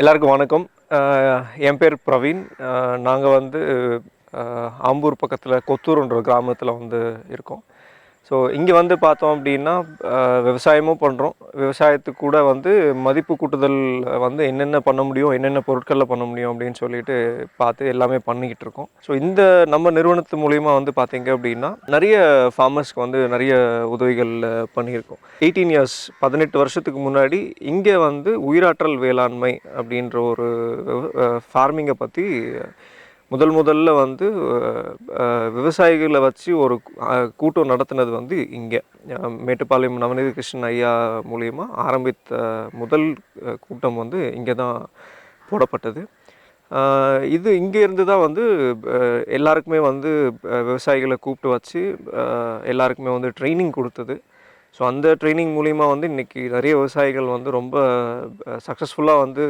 எல்லாருக்கும் வணக்கம். என் பேர் பிரவீன். நாங்கள் வந்து ஆம்பூர் பக்கத்தில் கொத்தூர்ன்ற கிராமத்தில் வந்து இருக்கோம். ஸோ இங்கே வந்து பார்த்தோம் அப்படின்னா விவசாயமும் பண்ணுறோம் விவசாயத்துக்கு கூட வந்து மதிப்பு கூட்டுதல் வந்து என்னென்ன பண்ண முடியும் என்னென்ன பொருட்களில் பண்ண முடியும் அப்படின்னு சொல்லிட்டு பார்த்து எல்லாமே பண்ணிக்கிட்டு இருக்கோம். ஸோ இந்த நம்ம நிறுவனத்து மூலிமா வந்து பார்த்தீங்க அப்படின்னா நிறைய ஃபார்மர்ஸ்க்கு வந்து நிறைய உதவிகள் பண்ணியிருக்கோம். எயிட்டீன் இயர்ஸ் பதினெட்டு வருஷத்துக்கு முன்னாடி இங்கே வந்து உயிராற்றல் வேளாண்மை அப்படின்ற ஒரு ஃபார்மிங்கை பற்றி முதல் முதல்ல வந்து விவசாயிகளை வச்சு ஒரு கூட்டம் நடத்தினது வந்து இங்கே. மேட்டுப்பாளையம் நவநீத கிருஷ்ணன் ஐயா மூலியமாக ஆரம்பித்த முதல் கூட்டம் வந்து இங்கே தான் போடப்பட்டது இது இங்கே இருந்து தான் வந்து எல்லாருக்குமே வந்து விவசாயிகளை கூப்பிட்டு வச்சு எல்லாருக்குமே வந்து ட்ரைனிங் கொடுத்தது. ஸோ அந்த ட்ரைனிங் மூலிமா வந்து இன்றைக்கி நிறைய விவசாயிகள் வந்து ரொம்ப சக்ஸஸ்ஃபுல்லாக வந்து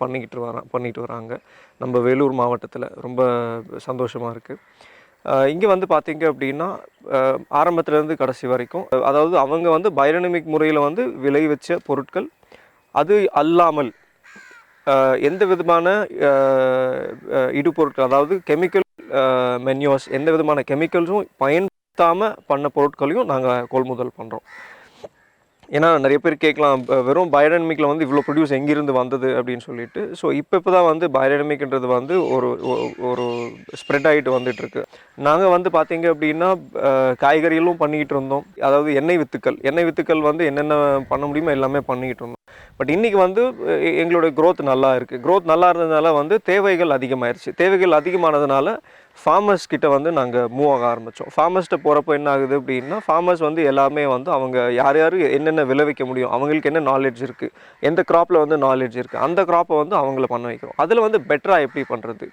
பண்ணிக்கிட்டு வரா பண்ணிட்டு வராங்க. நம்ம வேலூர் மாவட்டத்தில். ரொம்ப சந்தோஷமாக இருக்குது இங்கே வந்து பார்த்திங்க அப்படின்னா ஆரம்பத்துலேருந்து கடைசி வரைக்கும் அதாவது அவங்க வந்து பயோடனமிக் முறையில் வந்து விளைவிச்ச பொருட்கள் அது அல்லாமல் எந்த விதமான இடுபொருட்கள் அதாவது கெமிக்கல் மென்யூஸ் எந்த விதமான கெமிக்கல்ஸும் பயன் பயன்படுத்தாமல் பண்ண பொருட்களையும் நாங்கள் கொள்முதல் பண்ணுறோம் ஏன்னா நிறைய பேர் கேட்கலாம் வெறும் பயோடைனமிக்கில் வந்து இவ்வளோ ப்ரொடியூஸ் எங்கேருந்து வந்தது? அப்படின்னு சொல்லிட்டு. ஸோ இப்போ இப்போ தான் வந்து பயோடைனமிக்ன்றது வந்து ஒரு ஒரு ஸ்ப்ரெட் ஆகிட்டு வந்துட்டுருக்கு. நாங்கள் வந்து பார்த்தீங்க அப்படின்னா காய்கறிகளும் பண்ணிக்கிட்டு இருந்தோம். அதாவது எண்ணெய் வித்துக்கள். எண்ணெய் வித்துக்கள் வந்து என்னென்ன பண்ண முடியுமோ எல்லாமே பண்ணிக்கிட்டு இருந்தோம். பட் இன்றைக்கி வந்து எங்களுடைய எங்களோட நல்லா இருக்குது க்ரோத் நல்லா இருந்ததுனால வந்து தேவைகள் அதிகமாயிருச்சு. தேவைகள் அதிகமானதுனால ஃபார்மர்ஸ் கிட்ட வந்து நாங்கள் மூவ் ஆக ஆரம்பித்தோம் ஃபார்மர்ஸ்கிட்ட போகிறப்போ என்ன ஆகுது அப்படின்னா ஃபார்மர்ஸ் வந்து எல்லாமே வந்து அவங்க யார் யார் என்னென்ன விளைவிக்க முடியும் அவங்களுக்கு என்ன நாலேஜ் இருக்குது எந்த க்ராப்பில் வந்து நாலேஜ் இருக்குது அந்த க்ராப்பை வந்து அவங்கள பண்ண வைக்கிறோம். அதில் வந்து பெட்டராக எப்படி பண்ணுறது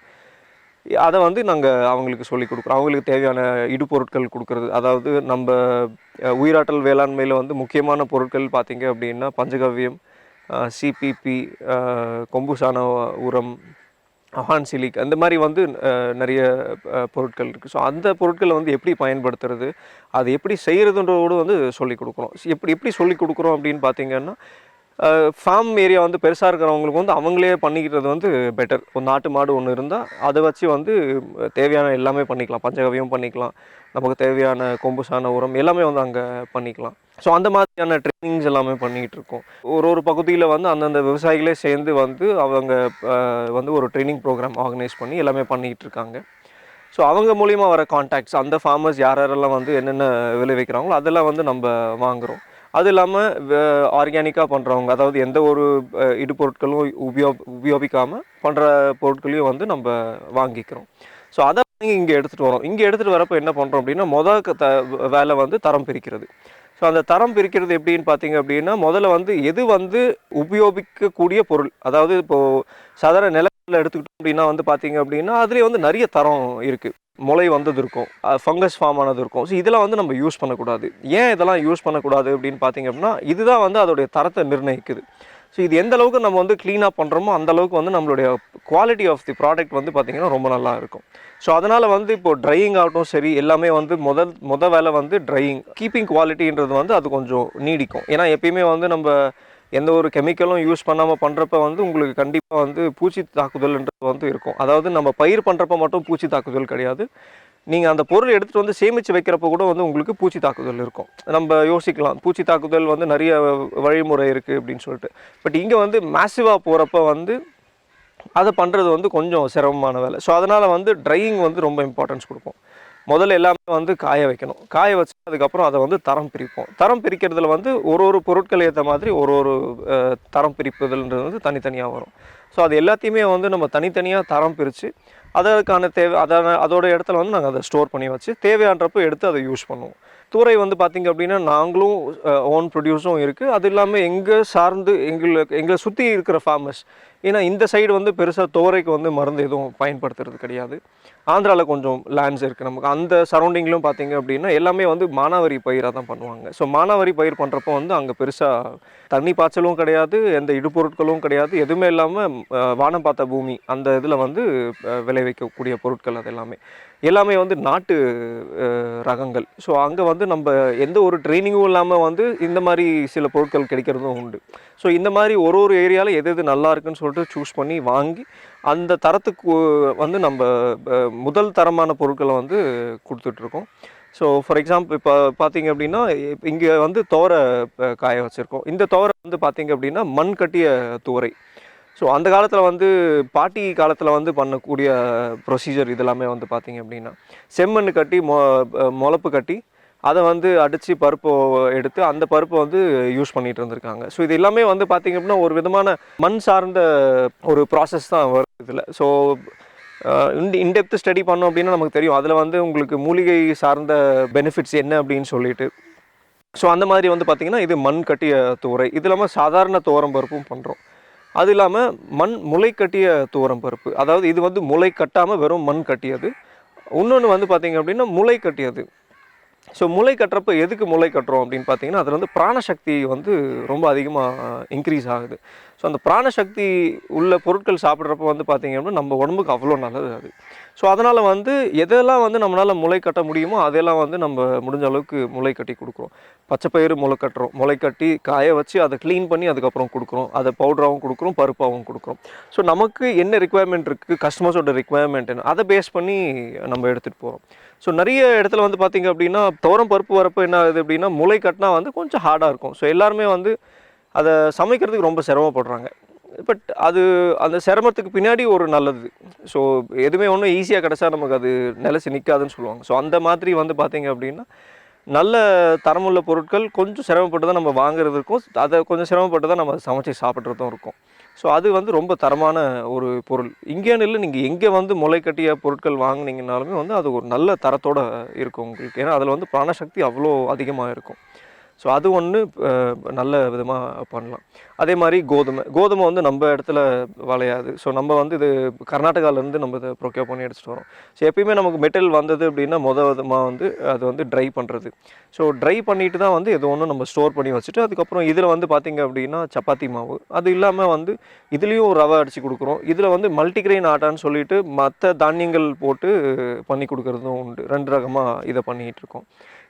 அதை வந்து நாங்கள் அவங்களுக்கு சொல்லிக் கொடுக்குறோம். அவங்களுக்கு தேவையான இடுபொருட்கள் கொடுக்குறது அதாவது நம்ம உயிராட்டல் உயிராற்றல் வேளாண்மையில் வந்து முக்கியமான பொருட்கள் பார்த்திங்க அப்படின்னா பஞ்சகவ்யம் சிபிபி கொம்பு சாண உரம் அஹான் சிலிக் அந்த மாதிரி வந்து நிறைய பொருட்கள் இருக்குது ஸோ அந்த பொருட்களை வந்து எப்படி பயன்படுத்துறது அது எப்படி செய்கிறதுன்றதோடு வந்து சொல்லிக் கொடுக்குறோம் எப்படி எப்படி சொல்லிக் கொடுக்குறோம் அப்படின்னு பார்த்தீங்கன்னா ஃபார்ம் ஏரியா வந்து பெருசாக இருக்கிறவங்களுக்கு வந்து அவங்களே பண்ணிக்கிறது வந்து பெட்டர் ஒரு நாட்டு மாடு ஒன்று இருந்தால் அதை வச்சு வந்து தேவையான எல்லாமே பண்ணிக்கலாம். பஞ்சகவியம் பண்ணிக்கலாம். நமக்கு தேவையான கொம்பு சாண உரம் எல்லாமே வந்து அங்கே பண்ணிக்கலாம். ஸோ அந்த மாதிரியான ட்ரைனிங்ஸ் எல்லாமே பண்ணிக்கிட்டு இருக்கோம். ஒரு ஒரு பகுதியில் வந்து அந்தந்த விவசாயிகளே சேர்ந்து வந்து அவங்க வந்து ஒரு ட்ரைனிங் ப்ரோக்ராம் ஆர்கனைஸ் பண்ணி எல்லாமே பண்ணிக்கிட்டு இருக்காங்க. ஸோ அவங்க மூலிமா வர காண்டாக்ட்ஸ் அந்த ஃபார்மர்ஸ் யார் யாரெல்லாம் வந்து என்னென்ன விளைவிக்கிறாங்களோ அதெல்லாம் வந்து நம்ம வாங்குகிறோம் அது இல்லாமல் ஆர்கானிக்காக பண்ணுறவங்க அதாவது எந்த ஒரு இடுபொருட்களும் உபயோ உபயோகிக்காமல் பண்ணுற பொருட்களையும் வந்து நம்ம வாங்கிக்கிறோம். ஸோ அதை வாங்கி இங்கே எடுத்துகிட்டு வரோம். இங்கே எடுத்துகிட்டு வரப்போ என்ன பண்ணுறோம் அப்படின்னா மொதல் த வேலை வந்து தரம் பிரிக்கிறது. ஸோ அந்த தரம் பிரிக்கிறது எப்படின்னு பார்த்தீங்க அப்படின்னா முதல்ல வந்து எது வந்து உபயோகிக்கக்கூடிய பொருள் அதாவது இப்போது சாதாரண நிலத்தில் எடுத்துக்கிட்டோம் அப்படின்னா வந்து பார்த்தீங்க அப்படின்னா அதுலேயே வந்து நிறைய தரம் இருக்குது முளை வந்தது இருக்கும் ஃபங்கஸ் ஃபார்ம் ஆனது இருக்கும் ஸோ இதெல்லாம் வந்து நம்ம யூஸ் பண்ணக்கூடாது. ஏன் இதெல்லாம் யூஸ் பண்ணக்கூடாது அப்படின்னு பார்த்தீங்க அப்படின்னா இதுதான் வந்து அதோடைய தரத்தை நிர்ணயிக்குது. ஸோ இது எந்த அளவுக்கு நம்ம வந்து க்ளீனாக பண்ணுறோமோ அந்த அளவுக்கு வந்து நம்மளுடைய குவாலிட்டி ஆஃப் தி ப்ராடக்ட் வந்து பார்த்திங்கன்னா ரொம்ப நல்லா இருக்கும். ஸோ அதனால் வந்து இப்போ ட்ரையிங் ஆகட்டும் சரி எல்லாமே வந்து முதல் முத வேலை வந்து ட்ரையிங் கீப்பிங் குவாலிட்டின்றது வந்து அது கொஞ்சம் நீடிக்கும். ஏன்னா எப்பயுமே வந்து நம்ம எந்த ஒரு கெமிக்கலும் யூஸ் பண்ணாமல் பண்ணுறப்ப வந்து உங்களுக்கு கண்டிப்பாக வந்து பூச்சி தாக்குதல்ன்றது வந்து இருக்கும். அதாவது நம்ம பயிர் பண்ணுறப்ப மட்டும் பூச்சி தாக்குதல் கிடையாது. நீங்கள் அந்த பொருள் எடுத்துகிட்டு வந்து சேமித்து வைக்கிறப்ப கூட வந்து உங்களுக்கு பூச்சி தாக்குதல் இருக்கும். நம்ம யோசிக்கலாம். பூச்சி தாக்குதல் வந்து நிறைய வழிமுறை இருக்குது அப்படின்னு சொல்லிட்டு. பட் இங்கே வந்து மேசிவாக போகிறப்ப வந்து அதை பண்ணுறது வந்து கொஞ்சம் சிரமமான வேலை. ஸோ அதனால் வந்து ட்ரையிங் வந்து ரொம்ப இம்பார்ட்டன்ஸ் கொடுப்போம் முதல்ல எல்லாமே வந்து காய வைக்கணும். காய வச்சு அதுக்கப்புறம் அதை வந்து தரம் பிரிப்போம். தரம் பிரிக்கிறதுல வந்து ஒரு ஒரு பொருட்கள் ஏற்ற மாதிரி ஒரு ஒரு தரம் பிரிப்புதல்ன்றது வந்து தனித்தனியாக வரும். ஸோ அது எல்லாத்தையுமே வந்து நம்ம தனித்தனியாக தரம் பிரித்து அதற்கான தேவை அதான அதோட இடத்துல வந்து நாங்கள் அதை ஸ்டோர் பண்ணி வச்சு தேவையான்றப்போ எடுத்து அதை யூஸ் பண்ணுவோம். தூரை வந்து பார்த்திங்க அப்படின்னா நாங்களும் ஓன் ப்ரொடியூஸும் இருக்குது அது இல்லாமல் எங்கே சார்ந்து எங்களுக்கு எங்களை சுற்றி இருக்கிற ஃபார்மர்ஸ் ஏன்னா இந்த சைடு வந்து பெருசாக துவரைக்கு வந்து மருந்து எதுவும் பயன்படுத்துறது கிடையாது. ஆந்திராவில் கொஞ்சம் லேண்ட்ஸ் இருக்குது நமக்கு. அந்த சரௌண்டிங்லையும் பார்த்தீங்க அப்படின்னா எல்லாமே வந்து மானாவரி பயிராக தான் பண்ணுவாங்க. ஸோ மானாவரி பயிர் பண்ணுறப்போ வந்து அங்கே பெருசாக தண்ணி பாய்ச்சலும் கிடையாது எந்த இடுபொருட்களும் கிடையாது. எதுவுமே இல்லாமல் வானம் பார்த்த பூமி அந்த இதில் வந்து விளைவிக்கக்கூடிய பொருட்கள் அது எல்லாமே. எல்லாமே வந்து நாட்டு ரகங்கள். ஸோ அங்கே வந்து நம்ம எந்த ஒரு ட்ரைனிங்கும் இல்லாமல் வந்து இந்த மாதிரி சில பொருட்கள் கிடைக்கிறதும் உண்டு. ஸோ இந்த மாதிரி ஒரு ஒரு ஏரியாவில் எது எது நல்லா இருக்குன்னு சொல்லிட்டு சூஸ் பண்ணி வாங்கி அந்த தரத்துக்கு வந்து நம்ம முதல் தரமான பொருட்களை வந்து கொடுத்துட்ருக்கோம். ஸோ ஃபார் எக்ஸாம்பிள் இப்போ பார்த்தீங்க அப்படின்னா இங்கே வந்து தோரை காய வச்சுருக்கோம். இந்த தோரை வந்து பார்த்தீங்க அப்படின்னா மண் கட்டிய துவரை. ஸோ அந்த காலத்தில் வந்து பாட்டி காலத்தில் வந்து பண்ணக்கூடிய ப்ரொசீஜர் இதெல்லாமே வந்து பார்த்திங்க அப்படின்னா செம்மண் கட்டி மொ முளப்பு கட்டி அதை வந்து அடித்து பருப்பை எடுத்து அந்த பருப்பை வந்து யூஸ் பண்ணிகிட்டு இருந்திருக்காங்க. ஸோ இது எல்லாமே வந்து பார்த்திங்க அப்படின்னா ஒரு விதமான மண் சார்ந்த ஒரு ப்ராசஸ் தான் வருது இதில். ஸோ இன் இன்டெப்த் ஸ்டடி பண்ணோம் அப்படின்னா நமக்கு தெரியும். அதில் வந்து உங்களுக்கு மூலிகை சார்ந்த பெனிஃபிட்ஸ் என்ன அப்படின்னு சொல்லிட்டு. ஸோ அந்த மாதிரி வந்து பார்த்திங்கன்னா இது மண் கட்டிய துவரை இது இல்லாமல் சாதாரண துவரம் பருப்பும் பண்ணுறோம் அது இல்லாமல் மண் முளை கட்டிய துவரம் பருப்பு. அதாவது இது வந்து முளை கட்டாமல் வெறும் மண் கட்டியது. இன்னொன்று வந்து பார்த்திங்க அப்படின்னா முளை கட்டியது. ஸோ முளை கட்டுறப்ப எதுக்கு முளை கட்டுறோம் அப்படின்னு பார்த்தீங்கன்னா அதில் வந்து பிராணசக்தி வந்து ரொம்ப அதிகமாக இன்க்ரீஸ் ஆகுது. ஸோ அந்த பிராணசக்தி உள்ள பொருட்கள் சாப்பிட்றப்ப வந்து பார்த்திங்க அப்படின்னா நம்ம உடம்புக்கு அவ்வளோ நல்லது அது. ஸோ அதனால் வந்து எதெல்லாம் வந்து நம்மளால் முளை கட்ட முடியுமோ அதெல்லாம் வந்து நம்ம முடிஞ்ச அளவுக்கு முளை கட்டி கொடுக்குறோம். பச்சை பயிறு முளை கட்டுறோம். முளை கட்டி காய வச்சு அதை க்ளீன் பண்ணி அதுக்கப்புறம் கொடுக்குறோம். அதை பவுடராகவும் கொடுக்குறோம் பருப்பாகவும் கொடுக்குறோம். ஸோ நமக்கு என்ன ரெக்குவயர்மெண்ட் இருக்குது கஸ்டமர்ஸோட ரெக்குவயர்மெண்ட் என்ன? அதை பேஸ் பண்ணி நம்ம எடுத்துகிட்டு போகிறோம் ஸோ நிறைய இடத்துல வந்து பார்த்தீங்க அப்படின்னா துவரம் பருப்பு வரப்போ என்ன ஆகுது அப்படின்னா முளை கட்டினா வந்து கொஞ்சம் ஹார்டாக இருக்கும். ஸோ எல்லாருமே வந்து அதை சமைக்கிறதுக்கு ரொம்ப சிரமப்படுறாங்க. பட் அது அந்த சிரமத்துக்கு பின்னாடி ஒரு நல்லது. ஸோ எதுவுமே ஒன்றும் ஈஸியாக கிடச்சா நமக்கு அது நிலச்சி நிற்காதுன்னு சொல்லுவாங்க. ஸோ அந்த மாதிரி வந்து பார்த்தீங்க அப்படின்னா நல்ல தரமுள்ள பொருட்கள் கொஞ்சம் சிரமப்பட்டு தான் நம்ம வாங்குறதுக்கும் அதை கொஞ்சம் சிரமப்பட்டு தான் நம்ம சமைச்சு சாப்பிட்றதும் இருக்கும். ஸோ அது வந்து ரொம்ப தரமான ஒரு பொருள். இங்கேன்னு இல்லை நீங்கள் எங்கே வந்து முளை கட்டிய பொருட்கள் வாங்கினீங்கனாலுமே வந்து அது ஒரு நல்ல தரத்தோட இருக்கும் உங்களுக்கு. ஏன்னா அதில் வந்து பிராணசக்தி அவ்வளோ அதிகமாக இருக்கும். ஸோ அது ஒன்று நல்ல விதமாக பண்ணலாம். அதே மாதிரி கோதுமை. கோதுமை வந்து நம்ம இடத்துல விளையாது. ஸோ நம்ம வந்து இது கர்நாடகாவிலேருந்து நம்ம இதை ப்ரொக்யூர் பண்ணி எடுத்துகிட்டு வரோம். ஸோ எப்பயுமே நமக்கு மெட்டல் வந்தது அப்படின்னா மொத விதமாக வந்து அது வந்து ட்ரை பண்ணுறது ஸோ ட்ரை பண்ணிட்டு தான் வந்து எது ஒன்றும் நம்ம ஸ்டோர் பண்ணி வச்சுட்டு அதுக்கப்புறம் இதில் வந்து பார்த்திங்க அப்படின்னா சப்பாத்தி மாவு. அது இல்லாமல் வந்து இதுலேயும் ரவை அடித்து கொடுக்குறோம். இதில் வந்து மல்டிக்ரெயின் ஆட்டான்னு சொல்லிட்டு மற்ற தானியங்கள் போட்டு பண்ணி கொடுக்குறதும் உண்டு. ரெண்டு ரகமாக இதை பண்ணிகிட்டு இருக்கோம்.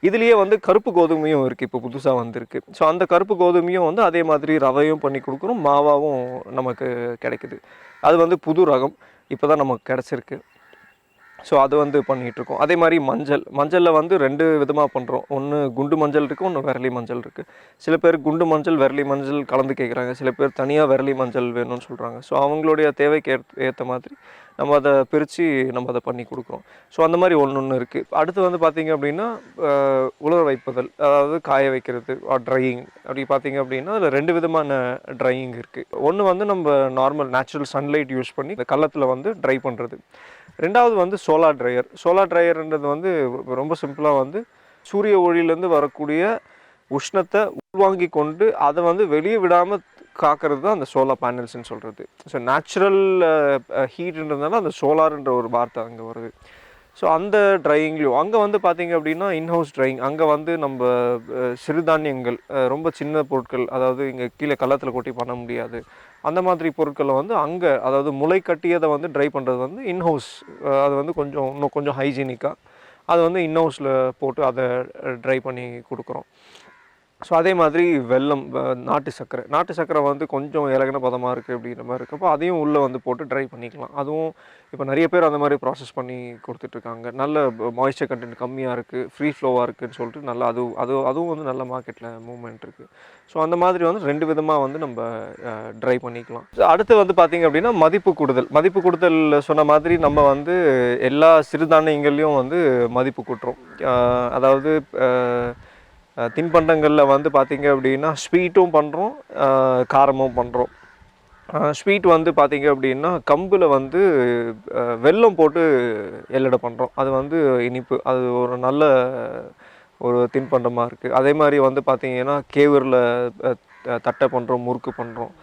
இதுலேயே வந்து கருப்பு கோதுமையும் இருக்குது இப்போ புதுசாக வந்திருக்கு. ஸோ அந்த கருப்பு கோதுமையும் வந்து அதே மாதிரி ரவையும் பண்ணி கொடுக்குறோம் மாவாகவும் நமக்கு கிடைக்குது. அது வந்து புது ரகம். இப்போ தான் நமக்கு கிடச்சிருக்கு. ஸோ அது வந்து பண்ணிகிட்டு இருக்கோம் அதே மாதிரி மஞ்சள். மஞ்சளில் வந்து ரெண்டு விதமாக பண்ணுறோம் ஒன்று குண்டு மஞ்சள் இருக்குது ஒன்று விரலி மஞ்சள் இருக்குது சில பேர் குண்டு மஞ்சள் விரலி மஞ்சள் கலந்து கேட்குறாங்க சில பேர் தனியாக விரலி மஞ்சள் வேணும்னு சொல்கிறாங்க ஸோ அவங்களுடைய தேவைக்கு ஏற்ற மாதிரி நம்ம அதை பிரித்து நம்ம அதை பண்ணி கொடுக்குறோம். ஸோ அந்த மாதிரி ஒன்று ஒன்று இருக்குது அடுத்து வந்து பார்த்திங்க அப்படின்னா அஹ், உலர வைப்பதல் அதாவது காய வைக்கிறது ட்ரையிங் அப்படி பார்த்தீங்க அப்படின்னா அதில் ரெண்டு விதமான ட்ரையிங் இருக்குது ஒன்று வந்து நம்ம நார்மல் நேச்சுரல் சன்லைட் யூஸ் பண்ணி இந்த கள்ளத்தில் வந்து ட்ரை பண்ணுறது ரெண்டாவது வந்து சோலார் ட்ரையர் சோலார் ட்ரையர்ன்றது வந்து ரொம்ப சிம்பிளாக வந்து சூரிய ஒளியிலேருந்து வரக்கூடிய உஷ்ணத்தை உள்வாங்கி கொண்டு அதை வந்து வெளியே விடாமல் காக்கிறது தான் அந்த சோலார் பேனல்ஸ்னு சொல்கிறது ஸோ நேச்சுரல் ஹீட்ன்றதுனால அந்த சோலார்ன்ற ஒரு வார்த்தை அங்கே வருது. ஸோ அந்த ட்ரையிங்லையும் அங்கே வந்து பார்த்தீங்க அப்படின்னா இன்ஹவுஸ் ட்ரையிங் அங்கே வந்து நம்ம சிறுதானியங்கள் ரொம்ப சின்ன பொருட்கள் அதாவது இங்கே கீழே கள்ளத்தில் கொட்டி பண்ண முடியாது. அந்த மாதிரி பொருட்களை வந்து அங்கே அதாவது முளை கட்டியதை வந்து ட்ரை பண்ணுறது வந்து இன்ஹவுஸ் அது வந்து கொஞ்சம் இன்னும் கொஞ்சம் ஹைஜீனிக்காக அது வந்து இன்ஹவுஸில் போட்டு அதை ட்ரை பண்ணி கொடுக்குறோம். ஸோ அதே மாதிரி வெல்லம் நாட்டு சர்க்கரை. நாட்டு சர்க்கரை வந்து கொஞ்சம் இலகின பதமாக இருக்குது அப்படிங்கிற மாதிரி இருக்கப்போ அதையும் உள்ளே வந்து போட்டு ட்ரை பண்ணிக்கலாம். அதுவும் இப்போ நிறைய பேர் அந்த மாதிரி ப்ராசஸ் பண்ணி கொடுத்துட்ருக்காங்க. நல்ல மாய்ஸ்சர் கண்டென்ட் கம்மியாக இருக்குது ஃப்ரீ ஃப்ளோவாக இருக்குதுன்னு சொல்லிட்டு நல்லா அது அது அதுவும் வந்து நல்ல மார்க்கெட்டில் மூவ்மெண்ட் இருக்குது ஸோ அந்த மாதிரி வந்து ரெண்டு விதமாக வந்து நம்ம ட்ரை பண்ணிக்கலாம். அடுத்து வந்து பார்த்திங்க அப்படின்னா மதிப்பு கூடுதல். மதிப்பு கூடுதல் சொன்ன மாதிரி நம்ம வந்து எல்லா சிறுதானியங்கள்லேயும் வந்து மதிப்பு கூட்டுறோம். அதாவது தின்பண்டங்களில் வந்து பார்த்திங்க அப்படின்னா ஸ்வீட்டும் பண்ணுறோம் காரமும் பண்ணுறோம் ஸ்வீட் வந்து பார்த்திங்க அப்படின்னா கம்பில் வந்து வெல்லம் போட்டு எல்லடை பண்ணுறோம் அது வந்து இனிப்பு அது ஒரு நல்ல ஒரு தின்பண்டமாக இருக்குது அதே மாதிரி வந்து பார்த்திங்கன்னா கேவூரில் தட்டை பண்ணுறோம் முறுக்கு பண்ணுறோம்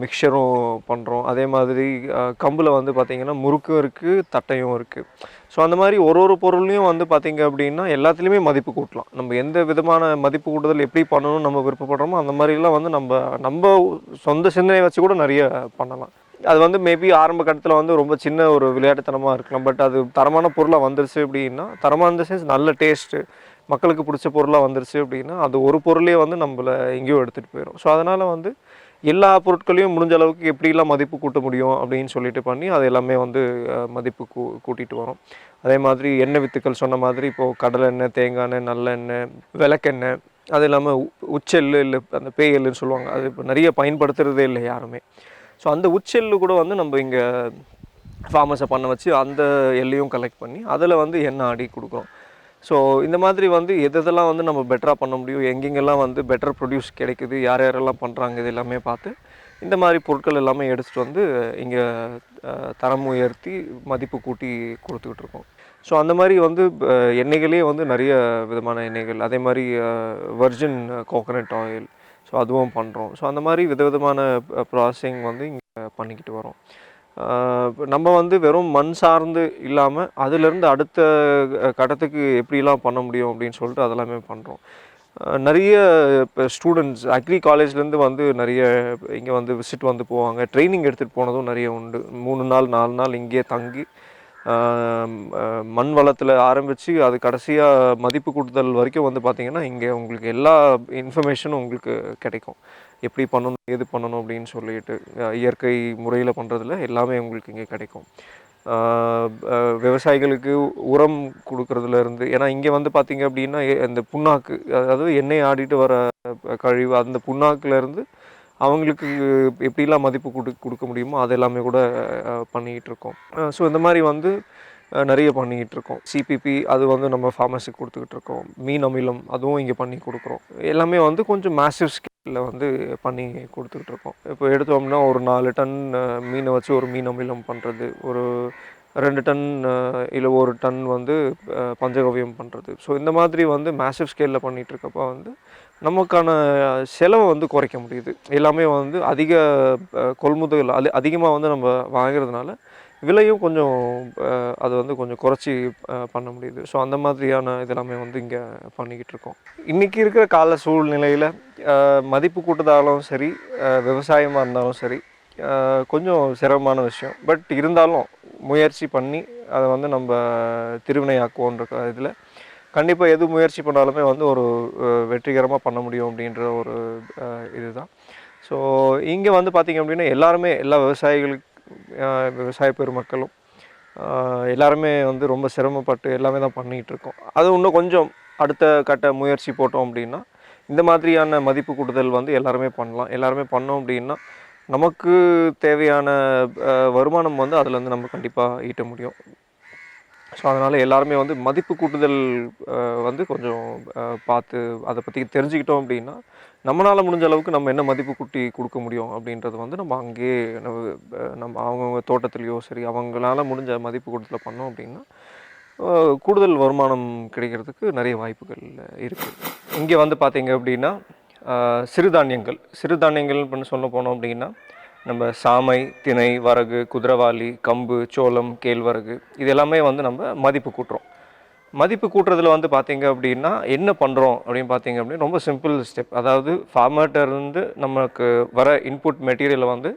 மிக்சரும் பண்ணுறோம் அதே மாதிரி கம்பில் வந்து பார்த்திங்கன்னா முறுக்கும் இருக்குது தட்டையும் இருக்குது ஸோ அந்த மாதிரி ஒரு ஒரு பொருளையும் வந்து பார்த்திங்க அப்படின்னா எல்லாத்துலேயுமே மதிப்பு கூட்டலாம். நம்ம எந்த விதமான மதிப்பு கூட்டுதல் எப்படி பண்ணணும்னு நம்ம விருப்பப்படுறோமோ அந்த மாதிரிலாம் வந்து நம்ம நம்ம சொந்த சிந்தனை வச்சு கூட நிறைய பண்ணலாம். அது வந்து மேபி ஆரம்ப கட்டத்தில் வந்து ரொம்ப சின்ன ஒரு விளையாட்டுத்தனமாக இருக்கலாம். பட் அது தரமான பொருளாக வந்துருச்சு அப்படின்னா தரமான சென்ஸ் நல்ல டேஸ்ட்டு மக்களுக்கு பிடிச்ச பொருளாக வந்துருச்சு அப்படின்னா அது ஒரு பொருளே வந்து நம்மளை எங்கேயோ எடுத்துகிட்டு போயிடும் ஸோ அதனால் வந்து எல்லா பொருட்களையும் முடிஞ்ச அளவுக்கு எப்படிலாம் மதிப்பு கூட்ட முடியும் அப்படின்னு சொல்லிட்டு பண்ணி அது எல்லாமே வந்து மதிப்பு கூ கூட்டிகிட்டு வரோம். அதே மாதிரி எண்ணெய் வித்துக்கள் சொன்ன மாதிரி இப்போது கடலை எண்ணெய் தேங்காய் எண்ணெய் நல்லெண்ணெய் விளக்கெண்ணெய் அது இல்லாமல் உச்செல்லு இல்லை அந்த பேய் எள்ளுன்னு சொல்லுவாங்க. அது இப்போ நிறைய பயன்படுத்துகிறதே இல்லை யாருமே. ஸோ அந்த உச்செல்லு கூட வந்து நம்ம இங்கே ஃபார்மஸை பண்ண வச்சு அந்த எல்லையும் கலெக்ட் பண்ணி அதில் வந்து எண்ணெய் ஆடி கொடுக்குறோம். ஸோ இந்த மாதிரி வந்து எது எதெல்லாம் வந்து நம்ம பெட்டராக பண்ண முடியும்? எங்கெங்கெல்லாம் வந்து பெட்டர் ப்ரொடியூஸ் கிடைக்குது? யார் யாரெல்லாம் பண்ணுறாங்க இது எல்லாமே பார்த்து இந்த மாதிரி பொருட்கள் எல்லாமே எடுத்துகிட்டு வந்து இங்கே தரம் உயர்த்தி மதிப்பு கூட்டி கொடுத்துக்கிட்டு இருக்கோம். ஸோ அந்த மாதிரி வந்து எண்ணெய்களே வந்து நிறைய விதமான எண்ணெய்கள். அதே மாதிரி வர்ஜின் கோகனட் ஆயில் ஸோ அதுவும் பண்ணுறோம் ஸோ அந்த மாதிரி விதவிதமான ப்ராசஸிங் வந்து இங்கே பண்ணிக்கிட்டு வரோம். நம்ம வந்து வெறும் மண் சார்ந்து இல்லாமல் அதிலிருந்து அடுத்த கட்டத்துக்கு எப்படிலாம் பண்ண முடியும் அப்படின்னு சொல்லிட்டு அதெல்லாமே பண்ணுறோம் நிறைய இப்போ ஸ்டூடெண்ட்ஸ் அக்ரி காலேஜ்லேருந்து வந்து நிறைய இங்கே வந்து விசிட் வந்து போவாங்க. ட்ரைனிங் எடுத்துகிட்டு போனதும் நிறைய உண்டு. மூணு நாள் நாலு நாள் இங்கேயே தங்கி மண் வளத்தில் ஆரம்பித்து அது கடைசியாக மதிப்பு கூட்டுதல் வரைக்கும் வந்து பார்த்திங்கன்னா இங்கே உங்களுக்கு எல்லா இன்ஃபர்மேஷனும் உங்களுக்கு கிடைக்கும். எப்படி பண்ணணும் எது பண்ணணும் அப்படின்னு சொல்லிட்டு இயற்கை முறையில் பண்ணுறதுல எல்லாமே உங்களுக்கு இங்கே கிடைக்கும். விவசாயிகளுக்கு உரம் கொடுக்கறதுல இருந்து ஏன்னா இங்கே வந்து பார்த்தீங்க அப்படின்னா இந்த புண்ணாக்கு அதாவது எண்ணெய் ஆடிட்டு வர கழிவு அந்த புண்ணாக்குலேருந்து அவங்களுக்கு எப்படிலாம் மதிப்பு கொடு கொடுக்க முடியுமோ அது எல்லாமே கூட பண்ணிக்கிட்டு இருக்கோம். ஸோ இந்த மாதிரி வந்து நிறைய பண்ணிக்கிட்டு இருக்கோம் சிபிபி அது வந்து நம்ம ஃபார்மஸிக்கு கொடுத்துக்கிட்டு இருக்கோம் மீன் அமிலம் அதுவும் இங்கே பண்ணி கொடுக்குறோம். எல்லாமே வந்து கொஞ்சம் மேசிவ் ஸ்கேலில் வந்து பண்ணி கொடுத்துக்கிட்டு இருக்கோம் இப்போ எடுத்தோம்னா ஒரு நாலு டன் மீனை வச்சு ஒரு மீன் அமிலம் பண்ணுறது ஒரு ரெண்டு டன் இல்லை ஒரு டன் வந்து பஞ்சகவியம் பண்ணுறது ஸோ இந்த மாதிரி வந்து மேசிவ் ஸ்கேலில் பண்ணிகிட்ருக்கப்போ வந்து நமக்கான செலவை வந்து குறைக்க முடியுது. எல்லாமே வந்து அதிக கொள்முதல் அது அதிகமாக வந்து நம்ம வாங்குறதுனால விலையும் கொஞ்சம் அது வந்து கொஞ்சம் குறைச்சி பண்ண முடியுது. ஸோ அந்த மாதிரியான இதெல்லாமே வந்து இங்கே பண்ணிக்கிட்டு இருக்கோம். இன்றைக்கி இருக்கிற கால சூழ்நிலையில் மதிப்பு கூட்டதாலும் சரி விவசாயமாக இருந்தாலும் சரி கொஞ்சம் சிரமமான விஷயம். பட் இருந்தாலும் முயற்சி பண்ணி அதை வந்து நம்ம திருவினையாக்குவோன்ற இதில் கண்டிப்பாக எது முயற்சி பண்ணாலுமே வந்து ஒரு வெற்றிகரமாக பண்ண முடியும் அப்படின்ற ஒரு இதுதான். ஸோ இங்கே வந்து பார்த்திங்க அப்படின்னா எல்லாருமே எல்லா விவசாயிகளுக்கு விவசாய பெருமக்களும். எல்லாருமே வந்து ரொம்ப சிரமப்பட்டு எல்லாமே தான் பண்ணிகிட்டு இருக்கோம். அது இன்னும் கொஞ்சம் அடுத்த கட்ட முயற்சி போட்டோம் அப்படின்னா இந்த மாதிரியான மதிப்பு கூடுதல் வந்து எல்லாருமே பண்ணலாம். எல்லாருமே பண்ணோம் அப்படின்னா நமக்கு தேவையான வருமானம் வந்து அதுலேருந்து நம்ம கண்டிப்பாக ஈட்ட முடியும். ஸோ அதனால் எல்லாருமே வந்து மதிப்பு கூட்டுதல் வந்து கொஞ்சம் பார்த்து அதை பற்றி தெரிஞ்சுக்கிட்டோம் அப்படின்னா நம்மளால் முடிஞ்ச அளவுக்கு நம்ம என்ன மதிப்பு கூட்டி கொடுக்க முடியும் அப்படின்றது வந்து நம்ம அங்கேயே நம்ம அவங்கவுங்க தோட்டத்துலேயோ சரி அவங்களால முடிஞ்ச மதிப்பு கொடுத்துல பண்ணோம் அப்படின்னா கூடுதல் வருமானம் கிடைக்கிறதுக்கு நிறைய வாய்ப்புகள் இருக்குது இங்கே வந்து பார்த்தீங்க அப்படின்னா சிறுதானியங்கள். சிறுதானியங்கள் பண்ணி சொல்ல போனோம் அப்படின்னா நம்ம சாமை திணை வரகு குதிரவாளி கம்பு சோளம் கேழ்வரகு இது எல்லாமே வந்து நம்ம மதிப்பு கூட்டுறோம். மதிப்பு கூட்டுறதுல வந்து பார்த்தீங்க அப்படின்னா என்ன பண்ணுறோம் அப்படின்னு பார்த்தீங்க அப்படின்னா ரொம்ப சிம்பிள் ஸ்டெப் அதாவது farmer-ட்ட இருந்து நமக்கு வர இன்புட் மெட்டீரியலை வந்து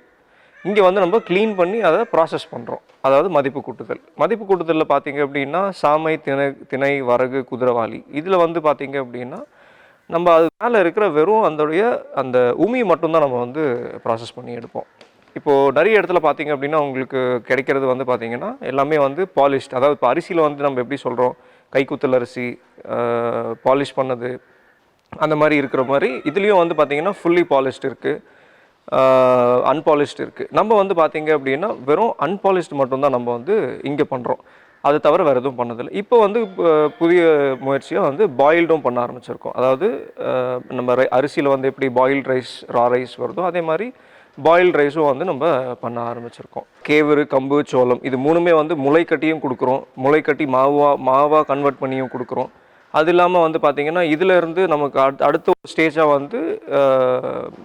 இங்கே வந்து நம்ம க்ளீன் பண்ணி அதை ப்ராசஸ் பண்ணுறோம் அதாவது மதிப்பு கூட்டுதல். மதிப்பு கூட்டுதலில் பார்த்தீங்க அப்படின்னா சாமை திணை திணை வரகு குதிரவாளி இதில் வந்து பார்த்தீங்க அப்படின்னா நம்ம அது மேலே இருக்கிற வெறும் அதோடைய அந்த உமி மட்டும்தான் நம்ம வந்து ப்ராசஸ் பண்ணி எடுப்போம். இப்போது நிறைய இடத்துல பார்த்தீங்க அப்படின்னா உங்களுக்கு கிடைக்கிறது வந்து பார்த்தீங்கன்னா எல்லாமே வந்து பாலிஷ்ட் அதாவது இப்போ அரிசியில் வந்து நம்ம எப்படி சொல்கிறோம் கைக்குத்தல் அரிசி பாலிஷ் பண்ணது அந்த மாதிரி இருக்கிற மாதிரி இதுலேயும் வந்து பார்த்திங்கன்னா ஃபுல்லி பாலிஷ்ட் இருக்குது அன்பாலிஷ்டு இருக்குது நம்ம வந்து பார்த்திங்க அப்படின்னா வெறும் அன்பாலிஷ்டு மட்டும்தான் நம்ம வந்து இங்கே பண்ணுறோம் அது தவிர வேறு எதுவும் பண்ணதில்லை. இப்போ வந்து புதிய முயற்சியாக வந்து பாயில்டும் பண்ண ஆரம்பிச்சிருக்கோம். அதாவது நம்ம ரை- அரிசியில் வந்து எப்படி பாயில்ட் ரைஸ் ரா ரைஸ் வருதோ அதே மாதிரி பாயில் ரைஸும் வந்து நம்ம பண்ண ஆரம்பிச்சிருக்கோம். கேவரு கம்பு சோளம் இது மூணுமே வந்து முளைக்கட்டியும் கொடுக்குறோம். முளைக்கட்டி மாவாக மாவா மாவாக கன்வெர்ட் பண்ணியும் கொடுக்குறோம். அது இல்லாமல் வந்து பார்த்திங்கன்னா இதிலேருந்து நமக்கு அடுத்த அடுத்த ஸ்டேஜாக வந்து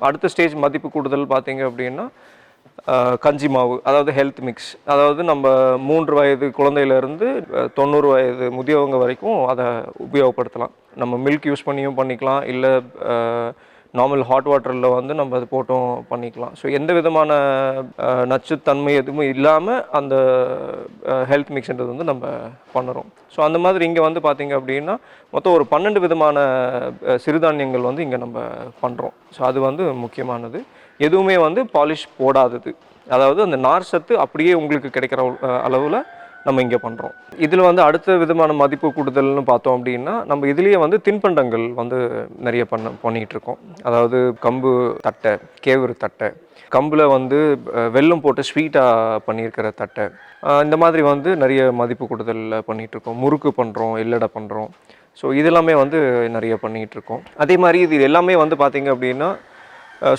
அடுத்த ஸ்டேஜ் மதிப்பு கூடுதல் பார்த்தீங்க அப்படின்னா கஞ்சி மாவு அதாவது ஹெல்த் மிக்ஸ் அதாவது நம்ம மூன்று வயது குழந்தையிலேருந்து தொண்ணூறு வயது முதியவங்க வரைக்கும் அதை உபயோகப்படுத்தலாம். நம்ம மில்க் யூஸ் பண்ணியும் பண்ணிக்கலாம். இல்லை நார்மல் ஹாட் வாட்டரில் வந்து நம்ம அது போட்டும் பண்ணிக்கலாம். ஸோ எந்த விதமான நச்சுத்தன்மை எதுவும் இல்லாமல் அந்த ஹெல்த் மிக்ஸ்ன்றது வந்து நம்ம பண்ணுறோம். ஸோ அந்த மாதிரி இங்கே வந்து பார்த்திங்க அப்படின்னா மொத்தம் ஒரு பன்னெண்டு விதமான சிறுதானியங்கள் வந்து இங்கே நம்ம பண்ணுறோம் ஸோ அது வந்து முக்கியமானது. எதுவுமே வந்து பாலிஷ் போடாதது. அதாவது அந்த நார் சத்து அப்படியே உங்களுக்கு கிடைக்கிற அளவில் நம்ம இங்கே பண்ணுறோம் இதில் வந்து அடுத்த விதமான மதிப்பு கூடுதல்னு பார்த்தோம் அப்படின்னா நம்ம இதுலேயே வந்து தின்பண்டங்கள் வந்து நிறைய பண்ண பண்ணிகிட்டு இருக்கோம். அதாவது கம்பு தட்டை கேவுரு தட்டை கம்பில் வந்து வெல்லம் போட்டு ஸ்வீட்டாக பண்ணியிருக்கிற தட்டை. இந்த மாதிரி வந்து நிறைய மதிப்பு கூடுதல் பண்ணிகிட்டு இருக்கோம். முறுக்கு பண்ணுறோம் எல்லடை பண்ணுறோம் ஸோ இதெல்லாமே வந்து நிறைய பண்ணிகிட்டு இருக்கோம். அதே மாதிரி இது எல்லாமே வந்து பார்த்திங்க அப்படின்னா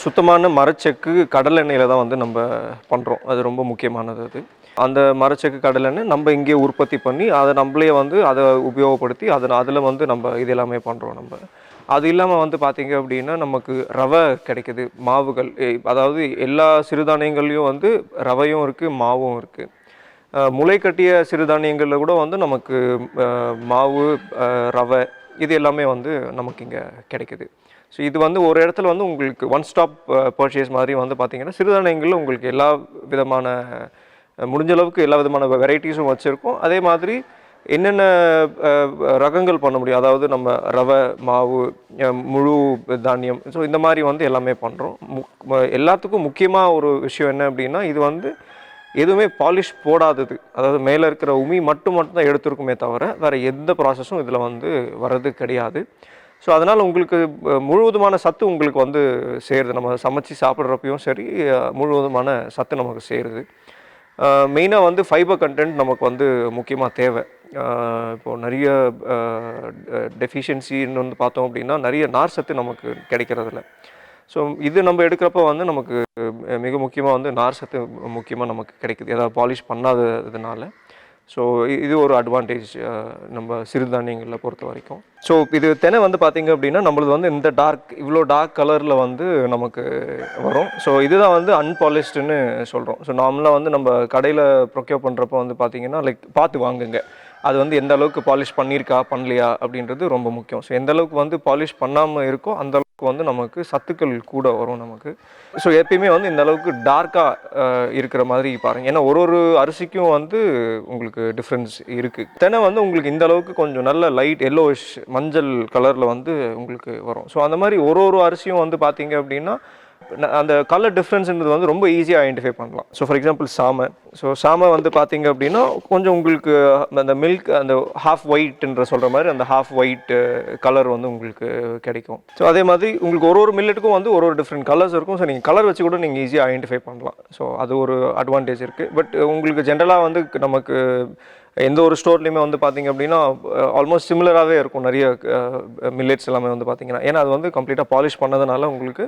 சுத்தமான மரச்செக்கு கடல் எண்ணெயில் தான் வந்து நம்ம பண்ணுறோம் அது ரொம்ப முக்கியமானது அது. அந்த மரச்செக்கு கடலெண்ணெய் நம்ம இங்கே உற்பத்தி பண்ணி அதை நம்மளே வந்து அதை உபயோகப்படுத்தி அதை அதில் வந்து நம்ம இது எல்லாமே பண்ணுறோம் நம்ம. அது இல்லாமல் வந்து பார்த்திங்க அப்படின்னா நமக்கு ரவை கிடைக்குது மாவுகள். எ- அதாவது எல்லா சிறுதானியங்கள்லையும் வந்து ரவையும் இருக்குது மாவும் இருக்குது முளை கட்டிய சிறுதானியங்களில் கூட வந்து நமக்கு மாவு ரவை இது எல்லாமே வந்து நமக்கு இங்கே கிடைக்குது. ஸோ இது வந்து ஒரு இடத்துல வந்து உங்களுக்கு ஒன் ஸ்டாப் பர்ச்சேஸ் மாதிரி வந்து பார்த்தீங்கன்னா சிறுதானியங்களில் உங்களுக்கு எல்லா விதமான முடிஞ்ச அளவுக்கு எல்லா விதமான வெரைட்டிஸும் வச்சுருக்கோம். அதே மாதிரி என்னென்ன ரகங்கள் பண்ண முடியும்? அதாவது நம்ம ரவை மாவு முழு தானியம். ஸோ இந்த மாதிரி வந்து எல்லாமே பண்ணுறோம் எல்லாத்துக்கும் முக்கியமாக ஒரு விஷயம் என்ன அப்படின்னா இது வந்து எதுவுமே பாலிஷ் போடாதது. அதாவது மேலே இருக்கிற உமி மட்டும் மட்டும் தான் எடுத்திருக்குமே தவிர வேறு எந்த ப்ராசஸும் இதில் வந்து வர்றது கிடையாது. ஸோ அதனால் உங்களுக்கு முழுவதுமான சத்து உங்களுக்கு வந்து சேருது. நம்ம சமைச்சு சாப்பிட்றப்பையும் சரி முழுவதுமான சத்து நமக்கு சேருது. மெயினாக வந்து ஃபைபர் கண்டென்ட் நமக்கு வந்து முக்கியமாக தேவை. இப்போது இப்போ நிறைய டெஃபிஷியன்சின்னு வந்து பார்த்தோம் அப்படின்னா நிறைய நார் சத்து நமக்கு கிடைக்கிறதில்ல. ஸோ இது நம்ம எடுக்கிறப்ப வந்து நமக்கு மிக முக்கியமாக வந்து நார் சத்து முக்கியமாக நமக்கு கிடைக்குது. ஏதாவது பாலிஷ் பண்ணாததுனால. ஸோ இது ஒரு அட்வான்டேஜ் நம்ம சிறுதானியங்களில் பொறுத்த வரைக்கும். ஸோ இது தினை வந்து பார்த்தீங்க அப்படின்னா நம்மளது வந்து இந்த டார்க் இவ்வளோ டார்க் கலரில் வந்து நமக்கு வரும். ஸோ இதுதான் வந்து அன்பாலிஷ்டுன்னு சொல்கிறோம் ஸோ நார்மலாக வந்து நம்ம கடையில் ப்ரொக்யூர் பண்ணுறப்ப வந்து பார்த்திங்கன்னா லைக் பார்த்து வாங்குங்க. அது வந்து எந்த அளவுக்கு பாலிஷ் பண்ணியிருக்கா பண்ணலையா அப்படின்றது ரொம்ப முக்கியம். ஸோ எந்த அளவுக்கு வந்து பாலிஷ் பண்ணாமல் இருக்கோ அந்த அளவுக்கு வந்து நமக்கு சத்துக்கள் கூட வரும் நமக்கு. ஸோ எப்பயுமே வந்து இந்த அளவுக்கு டார்க்காக இருக்கிற மாதிரி பாருங்கள் ஏன்னா ஒரு ஒரு அரிசிக்கும் வந்து உங்களுக்கு டிஃப்ரென்ஸ் இருக்குது தினை வந்து உங்களுக்கு இந்த அளவுக்கு கொஞ்சம் நல்ல லைட் எல்லோஷ் மஞ்சள் கலரில் வந்து உங்களுக்கு வரும். ஸோ அந்த மாதிரி ஒரு ஒரு அரிசியும் வந்து பார்த்தீங்க அப்படின்னா அந்த கலர் டிஃப்ரென்ஸ்ன்றது வந்து ரொம்ப ஈஸியாக ஐடென்டிஃபை பண்ணலாம். ஸோ ஃபார் எக்ஸாம்பிள் சாமை. ஸோ சாமை வந்து பார்த்தீங்க அப்படின்னா கொஞ்சம் உங்களுக்கு அந்த மில்க் அந்த ஹாஃப் ஒயிட்ன்ற சொல்கிற மாதிரி அந்த ஹாஃப் ஒயிட் கலர் வந்து உங்களுக்கு கிடைக்கும். ஸோ அதே மாதிரி உங்களுக்கு ஒரு ஒரு மில்லட்டுக்கும் வந்து ஒரு ஒரு டிஃப்ரெண்ட் கலர்ஸ் இருக்கும். ஸோ நீங்கள் கலர் வச்சு கூட நீங்கள் ஈஸியாக ஐடென்டிஃபை பண்ணலாம். ஸோ அது ஒரு அட்வான்டேஜ் இருக்குது பட் உங்களுக்கு ஜென்ரலாக வந்து நமக்கு எந்த ஒரு ஸ்டோர்லேயுமே வந்து பார்த்தீங்க அப்படின்னா ஆல்மோஸ்ட் சிமிலராகவே இருக்கும். நிறைய மில்லட்ஸ் எல்லாமே வந்து பார்த்தீங்கன்னா ஏன்னா அது வந்து கம்ப்ளீட்டாக பாலிஷ் பண்ணதுனால உங்களுக்கு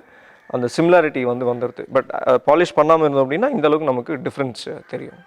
அந்த சிமிலாரிட்டி வந்து வந்துடுது பட் பாலிஷ் பண்ணாமல் இருந்தோம் அப்படின்னா இந்த அளவுக்கு நமக்கு டிஃப்ரென்ஸ் தெரியும்.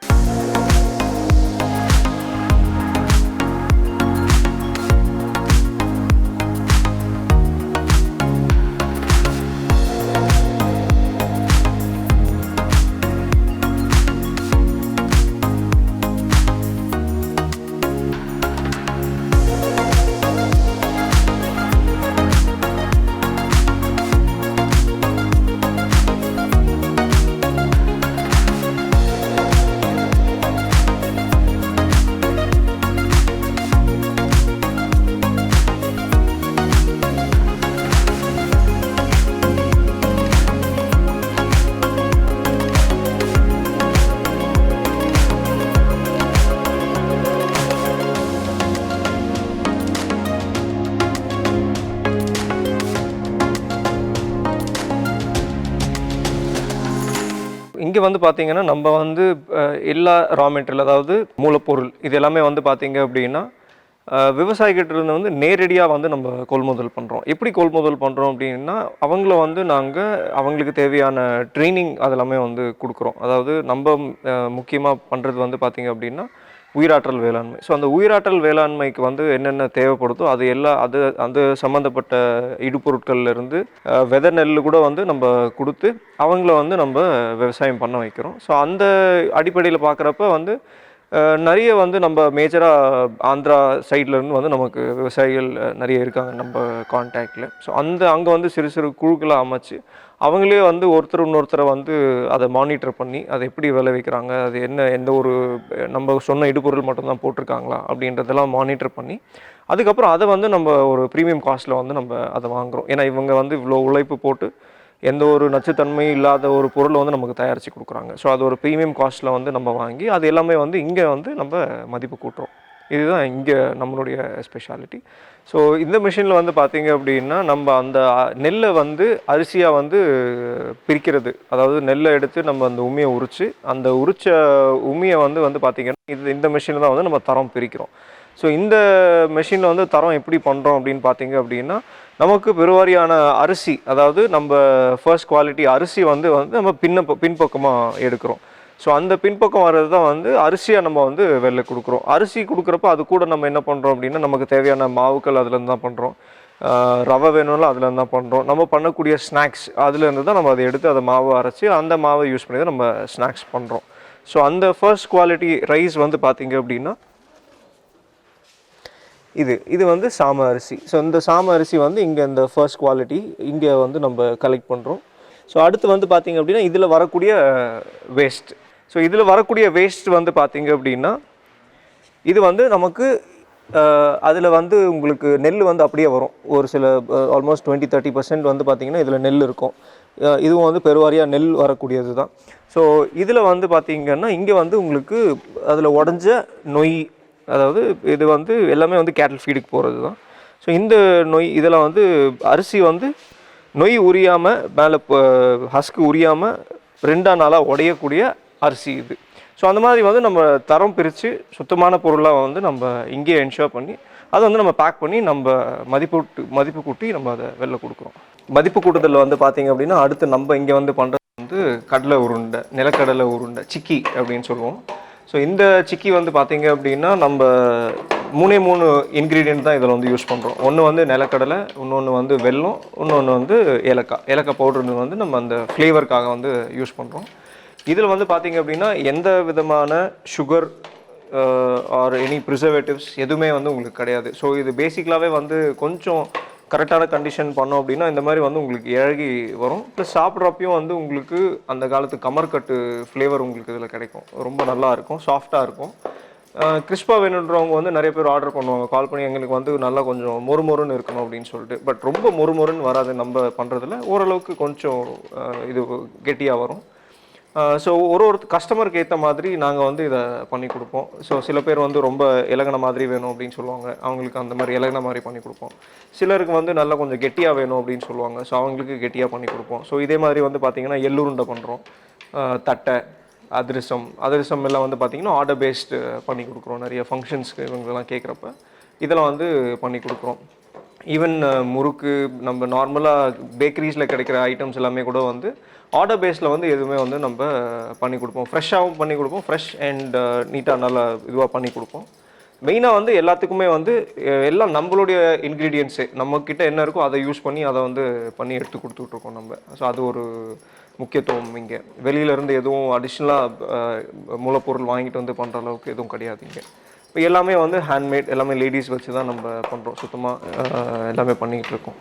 வந்து பார்த்தீங்கன்னா நம்ம வந்து எல்லா ரா மெட்டீரியல் அதாவது மூலப்பொருள் இது எல்லாமே வந்து பார்த்தீங்க அப்படின்னா அஹ், விவசாயிகிட்ட இருந்து வந்து நேரடியாக வந்து நம்ம கொள்முதல் பண்ணுறோம் எப்படி கொள்முதல் பண்ணுறோம் அப்படின்னா அவங்கள வந்து நாங்கள் அவங்களுக்கு தேவையான ட்ரைனிங் அதெல்லாமே வந்து கொடுக்குறோம். அதாவது நம்ம முக்கியமாக பண்ணுறது வந்து பார்த்தீங்க அப்படின்னா உயிராற்றல் வேளாண்மை. ஸோ அந்த உயிராற்றல் வேளாண்மைக்கு வந்து என்னென்ன தேவைப்படுதோ அது எல்லா அது அது சம்மந்தப்பட்ட இடுபொருட்கள்லேருந்து இருந்து நெல் கூட வந்து நம்ம கொடுத்து அவங்கள வந்து நம்ம விவசாயம் பண்ண வைக்கிறோம். ஸோ அந்த அடிப்படையில் பார்க்குறப்ப வந்து நிறைய வந்து நம்ம மேஜராக ஆந்திரா சைட்லேருந்து இருந்து வந்து நமக்கு விவசாயிகள் நிறைய இருக்காங்க நம்ம கான்டாக்டில் ஸோ அந்த அங்கே வந்து சிறு சிறு குழுக்களை அமைச்சு அவங்களே வந்து ஒருத்தர் இன்னொருத்தரை வந்து அதை மானிட்டர் பண்ணி அதை எப்படி விளைவிக்கிறாங்க அது என்ன எந்த ஒரு நம்ம சொன்ன இடுபொருள் மட்டும்தான் போட்டிருக்காங்களா அப்படின்றதெல்லாம் மானிட்டர் பண்ணி அதுக்கப்புறம் அதை வந்து நம்ம ஒரு ப்ரீமியம் காஸ்ட்டில் வந்து நம்ம அதை வாங்குறோம். ஏன்னா இவங்க வந்து இவ்வளோ உழைப்பு போட்டு எந்த ஒரு நச்சுத்தன்மையும் இல்லாத ஒரு பொருளை வந்து நமக்கு தயாரித்து கொடுக்குறாங்க. ஸோ அது ஒரு ப்ரீமியம் காஸ்ட்டில் வந்து நம்ம வாங்கி அது எல்லாமே வந்து இங்கே வந்து நம்ம மதிப்பு கூட்டுறோம். இதுதான் இங்கே நம்மளுடைய ஸ்பெஷாலிட்டி ஸோ இந்த மிஷினில் வந்து பார்த்தீங்க அப்படின்னா நம்ம அந்த நெல்லை வந்து அரிசியாக வந்து பிரிக்கிறது. அதாவது நெல்லை எடுத்து நம்ம அந்த உமியை உரித்து அந்த உரித்த உமியை வந்து வந்து பார்த்திங்கன்னா இது இந்த மிஷினில் தான் வந்து நம்ம தரம் பிரிக்கிறோம். ஸோ இந்த மெஷினில் வந்து தரம் எப்படி பண்ணுறோம் அப்படின்னு பார்த்தீங்க அப்படின்னா நமக்கு பெருவாரியான அரிசி அதாவது நம்ம ஃபர்ஸ்ட் குவாலிட்டி அரிசி வந்து வந்து நம்ம பின்ன பின்பக்கமாக எடுக்கிறோம். ஸோ அந்த பின்பக்கம் வர்றது தான் வந்து அரிசியாக நம்ம வந்து வெளில கொடுக்குறோம். அரிசி கொடுக்குறப்ப அது கூட நம்ம என்ன பண்ணுறோம் அப்படின்னா நமக்கு தேவையான மாவுக்கள் அதுலேருந்து தான் பண்ணுறோம் ரவை வேணும்ல அதுலேருந்து தான் பண்ணுறோம் நம்ம பண்ணக்கூடிய ஸ்நாக்ஸ் அதுலேருந்து தான் நம்ம அதை எடுத்து அதை மாவை அரைச்சி அந்த மாவை யூஸ் பண்ணி தான் நம்ம ஸ்நாக்ஸ் பண்ணுறோம் ஸோ அந்த ஃபர்ஸ்ட் குவாலிட்டி ரைஸ் வந்து பார்த்திங்க அப்படின்னா இது இது வந்து சாம அரிசி. ஸோ இந்த சாம அரிசி வந்து இங்கே இந்த ஃபர்ஸ்ட் குவாலிட்டி இங்கே வந்து நம்ம கலெக்ட் பண்ணுறோம் ஸோ அடுத்து வந்து பார்த்திங்க அப்படின்னா இதில் வரக்கூடிய வேஸ்ட் ஸோ இதில் வரக்கூடிய வேஸ்ட் வந்து பார்த்தீங்க அப்படின்னா இது வந்து நமக்கு அதில் வந்து உங்களுக்கு நெல் வந்து அப்படியே வரும். ஒரு சில ஆல்மோஸ்ட் டுவெண்ட்டி தேர்ட்டி பர்சன்ட் வந்து பார்த்தீங்கன்னா இதில் நெல் இருக்கும். இதுவும் வந்து பெருவாரியாக நெல் வரக்கூடியது தான். ஸோ இதில் வந்து பார்த்திங்கன்னா இங்கே வந்து உங்களுக்கு அதில் உடஞ்ச நொய் அதாவது இது வந்து எல்லாமே வந்து கேட்டல் ஃபீடுக்கு போகிறது தான். ஸோ இந்த நொய் இதில் வந்து அரிசி வந்து நொய் உரியாமல் மேலே ஹஸ்க்கு உரியாமல் ரெண்டாம் நாளாக உடையக்கூடிய அரிசி இது. ஸோ அந்த மாதிரி வந்து நம்ம தரம் பிரித்து சுத்தமான பொருளாக வந்து நம்ம இங்கேயே என்ஷோர் பண்ணி அதை வந்து நம்ம பேக் பண்ணி நம்ம மதிப்பு மதிப்பு கூட்டி நம்ம அதை வெளில கொடுக்குறோம். மதிப்பு கூட்டுதலில் வந்து பார்த்தீங்க அப்படின்னா அடுத்து நம்ம இங்கே வந்து பண்ணுறது வந்து கடலை உருண்டை நிலக்கடலை உருண்டை சிக்கி அப்படின்னு சொல்லுவோம். ஸோ இந்த சிக்கி வந்து பார்த்தீங்க அப்படின்னா நம்ம மூணே மூணு இன்க்ரீடியன்ட் தான் இதில் வந்து யூஸ் பண்ணுறோம் ஒன்று வந்து நிலக்கடலை இன்னொன்று வந்து வெல்லம் இன்னொன்று வந்து ஏலக்காய். ஏலக்காய் பவுடர்னு வந்து நம்ம அந்த ஃப்ளேவருக்காக வந்து யூஸ் பண்ணுறோம் இதில் வந்து பார்த்தீங்க அப்படின்னா எந்த விதமான சுகர் ஆர் எனி ப்ரிசர்வேட்டிவ்ஸ் எதுவுமே வந்து உங்களுக்கு கிடையாது. ஸோ இது பேசிக்கலாகவே வந்து கொஞ்சம் கரெக்டான கண்டிஷன் பண்ணோம் அப்படின்னா இந்த மாதிரி வந்து உங்களுக்கு இழகி வரும். ப்ளஸ் சாப்பிட்றப்பையும் வந்து உங்களுக்கு அந்த காலத்து கமர்கட்டு ஃப்ளேவர் உங்களுக்கு இதில் கிடைக்கும். ரொம்ப நல்லா இருக்கும் சாஃப்டாக இருக்கும். கிறிஸ்பாக வேணுன்றவங்க வந்து நிறைய பேர் ஆர்டர் பண்ணுவாங்க. கால் பண்ணி எங்களுக்கு வந்து நல்லா கொஞ்சம் மொறுமொறுன்னு இருக்கணும் அப்படின்னு சொல்லிட்டு. பட் ரொம்ப மொறுமொறுன்னு வராது நம்ம பண்ணுறதுல ஓரளவுக்கு கொஞ்சம் இது கெட்டியாக வரும். ஸோ ஒரு ஒரு கஸ்டமருக்கு ஏற்ற மாதிரி நாங்கள் வந்து இதை பண்ணி கொடுப்போம். ஸோ சில பேர் வந்து ரொம்ப இலகின மாதிரி வேணும் அப்படின்னு சொல்லுவாங்க. அவங்களுக்கு அந்த மாதிரி இலகின மாதிரி பண்ணி கொடுப்போம். சிலருக்கு வந்து நல்லா கொஞ்சம் கெட்டியாக வேணும் அப்படின்னு சொல்லுவாங்க. ஸோ அவங்களுக்கு கெட்டியாக பண்ணி கொடுப்போம். ஸோ இதே மாதிரி வந்து பார்த்திங்கன்னா எள்ளுருண்டை பண்ணுறோம் தட்டை அதிரசம் அதிரசம் எல்லாம் வந்து பார்த்திங்கன்னா ஆர்டர் பேஸ்டு பண்ணி கொடுக்குறோம். நிறைய ஃபங்க்ஷன்ஸ்க்கு இவங்கெல்லாம் கேட்குறப்ப. இதெல்லாம் வந்து பண்ணி கொடுக்குறோம். ஈவன் முறுக்கு நம்ம நார்மலாக பேக்கரிஸில் கிடைக்கிற ஐட்டம்ஸ் எல்லாமே கூட வந்து ஆர்டர் பேஸில் வந்து எதுவுமே வந்து நம்ம பண்ணி கொடுப்போம். ஃப்ரெஷ்ஷாகவும் பண்ணி கொடுப்போம். ஃப்ரெஷ் அண்ட் நீட்டாக நல்லா இதுவாக பண்ணி கொடுப்போம். மெயினாக வந்து எல்லாத்துக்குமே வந்து எல்லாம் நம்மளுடைய இன்க்ரீடியன்ஸு நம்மக்கிட்ட என்ன இருக்கோ அதை யூஸ் பண்ணி அதை வந்து பண்ணி எடுத்து கொடுத்துட்ருக்கோம் நம்ம. ஸோ அது ஒரு முக்கியத்துவம் இங்கே. வெளியிலேருந்து எதுவும் அடிஷ்னலாக மூலப்பொருள் வாங்கிட்டு வந்து பண்ணுற அளவுக்கு எதுவும் கிடையாது இங்கே. இப்போ எல்லாமே வந்து ஹேண்ட்மேட் எல்லாமே லேடிஸ் வச்சு தான் நம்ம பண்ணுறோம் சுத்தமாக எல்லாமே பண்ணிக்கிட்டு இருக்கோம்.